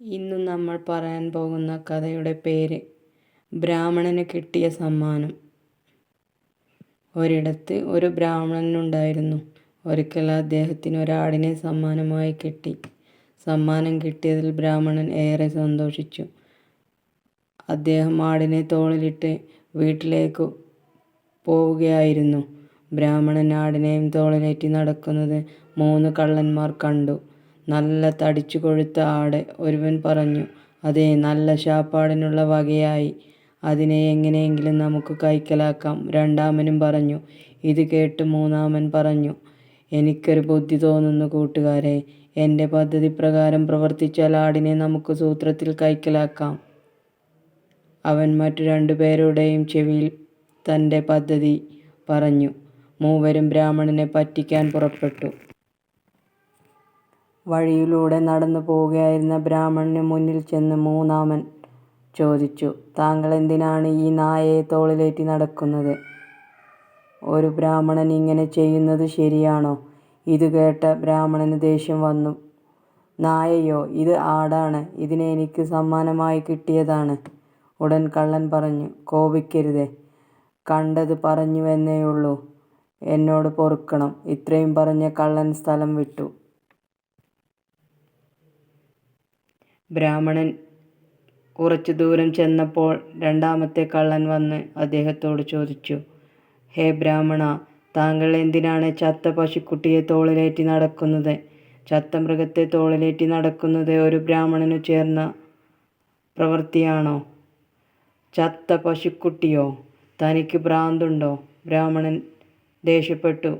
ഇന്ന് നമ്മൾ പറയാൻ പോകുന്ന കഥയുടെ പേര് ബ്രാഹ്മണന് കിട്ടിയ സമ്മാനം. ഒരിടത്ത് ഒരു ബ്രാഹ്മണനുണ്ടായിരുന്നു. ഒരിക്കൽ അദ്ദേഹത്തിന് ഒരാടിനെ സമ്മാനമായി കിട്ടി. സമ്മാനം കിട്ടിയതിൽ ബ്രാഹ്മണൻ ഏറെ സന്തോഷിച്ചു. അദ്ദേഹം ആടിനെ തോളിലിട്ട് വീട്ടിലേക്ക് പോവുകയായിരുന്നു. ബ്രാഹ്മണൻ ആടിനെയും തോളിലേറ്റി നടക്കുന്നത് മൂന്ന് കള്ളന്മാർ കണ്ടു. "നല്ല തടിച്ചു കൊഴുത്ത ആട്! " ഒരുവൻ പറഞ്ഞു. "അതെ, നല്ല ശാപ്പാടിനുള്ള വകയായി. അതിനെ എങ്ങനെയെങ്കിലും നമുക്ക് കൈക്കലാക്കാം. " രണ്ടാമനും പറഞ്ഞു. ഇത് കേട്ട് മൂന്നാമൻ പറഞ്ഞു "എനിക്കൊരു ബുദ്ധി തോന്നുന്നു കൂട്ടുകാരെ എന്റെ പദ്ധതി പ്രകാരം പ്രവർത്തിച്ചാൽ ആടിനെ നമുക്ക് സൂത്രത്തിൽ കൈക്കലാക്കാം. " അവൻ മറ്റു രണ്ടുപേരുടെയും ചെവിയിൽ തന്റെ പദ്ധതി പറഞ്ഞു. മൂവരും ബ്രാഹ്മണനെ പറ്റിക്കാൻ പുറപ്പെട്ടു. വഴിയിലൂടെ നടന്നു പോവുകയായിരുന്ന ബ്രാഹ്മണനു മുന്നിൽ ചെന്ന് മൂന്നാമൻ ചോദിച്ചു "താങ്കൾ എന്തിനാണ് ഈ നായയെ തോളിലേറ്റി നടക്കുന്നത്? ഒരു ബ്രാഹ്മണൻ ഇങ്ങനെ ചെയ്യുന്നത് ശരിയാണോ? " ഇത് കേട്ട ബ്രാഹ്മണന് ദേഷ്യം വന്നു. "നായയോ? ഇത് ആടാണ്. ഇതിനെ എനിക്ക് സമ്മാനമായി കിട്ടിയതാണ്. " ഉടൻ കള്ളൻ പറഞ്ഞു കോപിക്കരുതേ കണ്ടത് പറഞ്ഞുവെന്നേയുള്ളൂ. എന്നോട് പൊറുക്കണം. " ഇത്രയും പറഞ്ഞ കള്ളൻ സ്ഥലം വിട്ടു. ബ്രാഹ്മണൻ കുറച്ചു ദൂരം ചെന്നപ്പോൾ രണ്ടാമത്തെ കള്ളൻ വന്ന് അദ്ദേഹത്തോട് ചോദിച്ചു "ഹേ ബ്രാഹ്മണ താങ്കൾ എന്തിനാണ് ചത്ത പശുക്കുട്ടിയെ തോളിലേറ്റി നടക്കുന്നത്? ചത്ത മൃഗത്തെ തോളിലേറ്റി നടക്കുന്നത് ഒരു ബ്രാഹ്മണനു ചേർന്ന പ്രവൃത്തിയാണോ? " "ചത്ത പശുക്കുട്ടിയോ? തനിക്ക് ഭ്രാന്തുണ്ടോ? " ബ്രാഹ്മണൻ ദേഷ്യപ്പെട്ടു.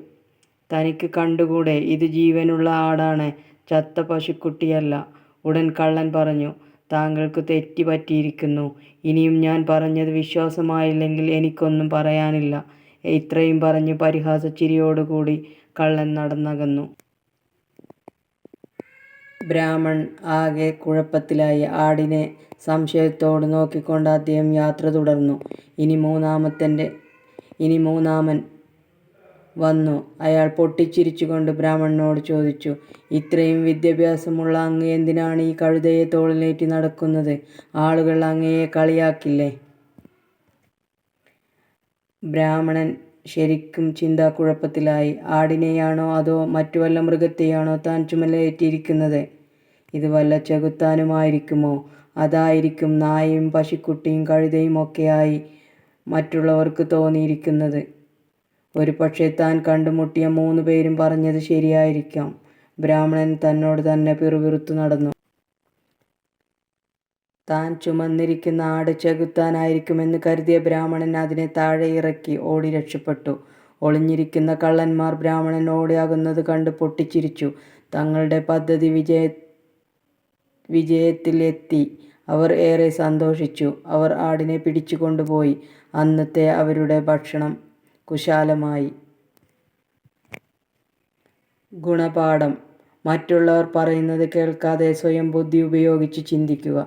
"തനിക്ക് കണ്ടുകൂടെ, ഇത് ജീവനുള്ള ആടാണ്, ചത്ത പശുക്കുട്ടിയല്ല. " ഉടൻ കള്ളൻ പറഞ്ഞു "താങ്കൾക്ക് തെറ്റ് പറ്റിയിരിക്കുന്നു. ഇനിയും ഞാൻ പറഞ്ഞത് വിശ്വാസമായില്ലെങ്കിൽ എനിക്കൊന്നും പറയാനില്ല. " ഇത്രയും പറഞ്ഞ് പരിഹാസച്ചിരിയോടുകൂടി കള്ളൻ നടന്നകന്നു. ബ്രാഹ്മൺ ആകെ കുഴപ്പത്തിലായി. ആടിനെ സംശയത്തോട് നോക്കിക്കൊണ്ട് അദ്ദേഹം യാത്ര തുടർന്നു. ഇനി മൂന്നാമൻ വന്നു. അയാൾ പൊട്ടിച്ചിരിച്ചുകൊണ്ട് ബ്രാഹ്മണനോട് ചോദിച്ചു "ഇത്രയും വിദ്യാഭ്യാസമുള്ള അങ്ങ് എന്തിനാണ് ഈ കഴുതയെ തോളിലേറ്റി നടക്കുന്നത്? ആളുകൾ അങ്ങയെ കളിയാക്കില്ലേ? " ബ്രാഹ്മണൻ ശരിക്കും ചിന്താക്കുഴപ്പത്തിലായി. "ആടിനെയാണോ അതോ മറ്റു വല്ല മൃഗത്തെയാണോ താൻ ചുമലേറ്റിയിരിക്കുന്നത് ഇത് വല്ല ചെകുത്താനുമായിരിക്കുമോ? അതായിരിക്കും നായയും പശുക്കുട്ടിയും കഴുതയും ഒക്കെയായി മറ്റുള്ളവർക്ക് തോന്നിയിരിക്കുന്നത്. ഒരുപക്ഷേ താൻ കണ്ടുമുട്ടിയ മൂന്നുപേരും പറഞ്ഞത് ശരിയായിരിക്കാം. " ബ്രാഹ്മണൻ തന്നോട് തന്നെ പിറുപിറുത്തു നടന്നു. താൻ ചുമന്നിരിക്കുന്ന ആട് ചെകുത്താനായിരിക്കുമെന്ന് കരുതിയ ബ്രാഹ്മണൻ അതിനെ താഴെ ഇറക്കി ഓടി രക്ഷപ്പെട്ടു. ഒളിഞ്ഞിരിക്കുന്ന കള്ളന്മാർ ബ്രാഹ്മണൻ ഓടിയാകുന്നത് കണ്ട് പൊട്ടിച്ചിരിച്ചു. തങ്ങളുടെ പദ്ധതി വിജയ വിജയത്തിലെത്തി അവർ ഏറെ സന്തോഷിച്ചു. അവർ ആടിനെ പിടിച്ചു കൊണ്ടുപോയി അന്നത്തെ അവരുടെ ഭക്ഷണം കുശാലമായി. ഗുണപാഠം: മറ്റുള്ളവർ പറയുന്നത് കേൾക്കാതെ സ്വയം ബുദ്ധി ഉപയോഗിച്ച് ചിന്തിക്കുക.